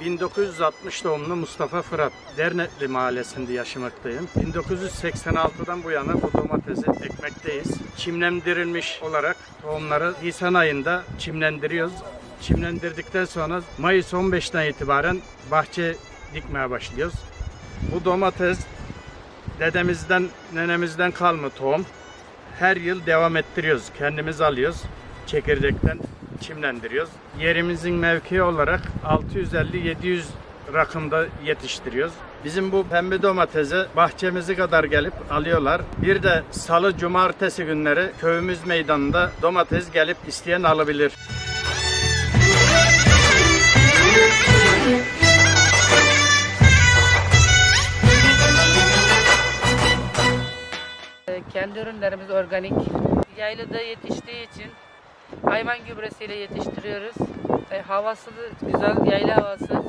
1960 doğumlu Mustafa Fırat. Dernetli mahallesinde yaşamaktayım. 1986'dan bu yana bu domatesi ekmekteyiz. Çimlendirilmiş olarak tohumları Nisan ayında çimlendiriyoruz. Çimlendirdikten sonra Mayıs 15'ten itibaren bahçe dikmeye başlıyoruz. Bu domates dedemizden, nenemizden kalma tohum. Her yıl devam ettiriyoruz. Kendimiz alıyoruz. Çekirdekten çimlendiriyoruz. Yerimizin mevkii olarak 650-700 rakımda yetiştiriyoruz. Bizim bu pembe domatesi bahçemizi kadar gelip alıyorlar. Bir de salı cumartesi günleri köyümüz meydanında domates gelip isteyen alabilir. Kendi ürünlerimiz organik. Yaylada yetiştiği için hayvan gübresiyle yetiştiriyoruz. E, havası da güzel, yayla havası.